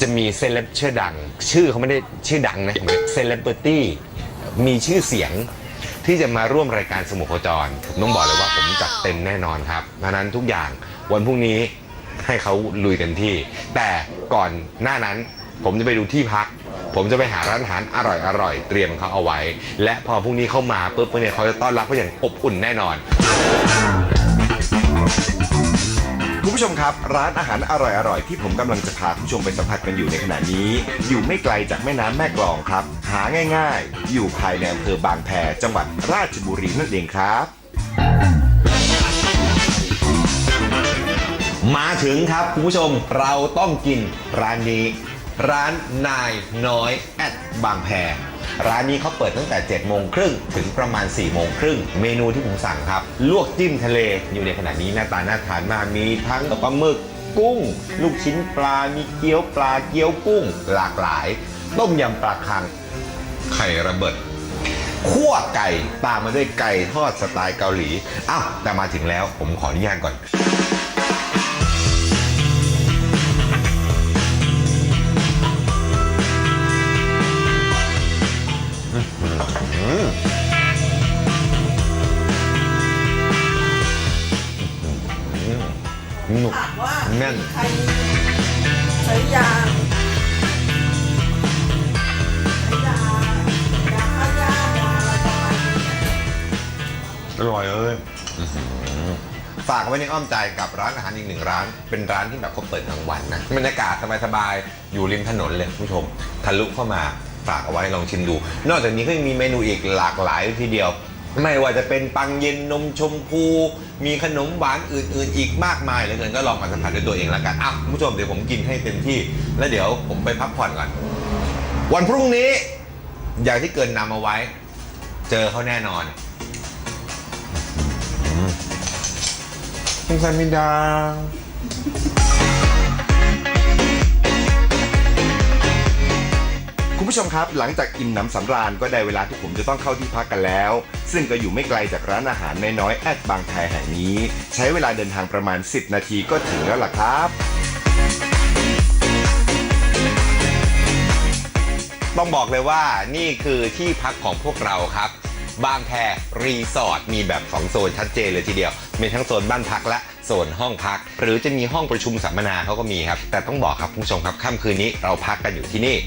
จะมีเซเลบชื่อดัง ชื่อเขาไม่ได้ชื่อดังนะเซเลบริตี้มีชื่อเสียงที่จะมาร่วมรายการสมุขจรผมต้องบอกเลยว่าผมจัดเต็มแน่นอนครับดังนั้นทุกอย่างวันพรุ่งนี้ให้เขาลุยเต็มที่ แต่ก่อนหน้านั้นผมจะไปดูที่พัก ผมจะไปหาร้านอาหารอร่อยอร่อยๆเตรียมเขาเอาไว้ และพอพรุ่งนี้เข้ามาปุ๊บเนี่ยเขาจะต้อนรับเขาอย่างอบอุ่นแน่นอน ผู้ชมครับ ร้านอาหารอร่อยๆ ที่ผมกำลังจะพาคุณผู้ชมไปสัมผัสกันอยู่ในขณะนี้ อยู่ไม่ไกลจากแม่น้ำแม่กลองครับ หาง่ายๆ อยู่ภายในอำเภอบางแพจังหวัดราชบุรีนั่นเองครับ มาถึงครับคุณผู้ชมเราต้องกินร้านนี้ ร้านนายน้อยแอดบางแพร้านนี้เขาเปิดตั้งแต่ 7 โมงครึ่งถึงประมาณ 4 โมงครึ่ง เมนูที่ผมสั่งครับ ลวกจิ้มทะเลอยู่ในขณะนี้หน้าตาน่าทานมาก มีทั้งปลาหมึกกุ้ง ลูกชิ้นปลา มีเกี๊ยวปลาเกี๊ยวกุ้ง หลากหลาย ต้มยำปลาคัง ไข่ระเบิดคั่วไก่ตามมาด้วยไก่ทอดสไตล์เกาหลีอ้าวแต่มาถึงแล้วผมขออนุญาตก่อน หนุกถามว่าแน่น ใครใช้ยาใช้ยายาฆ่าหญ้ายาอะไรประมาณนี้อร่อยเลยฝากไว้ในอ้อมใจกับร้านอาหารอีกหนึ่งร้าน เป็นร้านที่แบบเขาเปิดกลางวันนะบรรยากาศสบายๆ อยู่ริมถนนเลยคุณผู้ชม ทะลุเข้ามา ฝากเอาไว้ลองชิมดู นอกจากนี้ก็ยังมีเมนูอีกหลากหลายทีเดียว ไม่ว่าจะเป็นปังเย็นนมชมพู มีขนมหวานอื่น ๆ อีกมากมายเหลยเกินก็ลองมาสัมผัสด้วยตัวเองแล้วกันอะคุณผู้ชมเดี๋ยวผมกินให้เต็มที่ แล้วเดี๋ยวผมไปพักผ่อนก่อนวันพรุ่งนี้ อย่างที่เกินนำเอาไว้ เจอเขาแน่นอนคุณซามิดา ผู้ชมครับ หลังจากอิ่มหนำสำราญก็ได้เวลาที่ผมจะต้องเข้าที่พักกันแล้ว ซึ่งก็อยู่ไม่ไกลจากร้านอาหารน้อยๆแอดบางแพแห่งนี้ ใช้เวลาเดินทางประมาณ 10 นาทีก็ถึงแล้วล่ะครับต้องบอกเลยว่านี่คือที่พักของพวกเราครับ บางแพรีสอร์ทมีแบบ 2 โซนชัดเจนเลยทีเดียว มีทั้งโซนบ้านพักและโซนห้องพัก หรือจะมีห้องประชุมสัมมนาเขาก็มีครับ แต่ต้องบอกครับคุณผู้ชมครับค่ำคืนนี้เราพักกันอยู่ที่นี่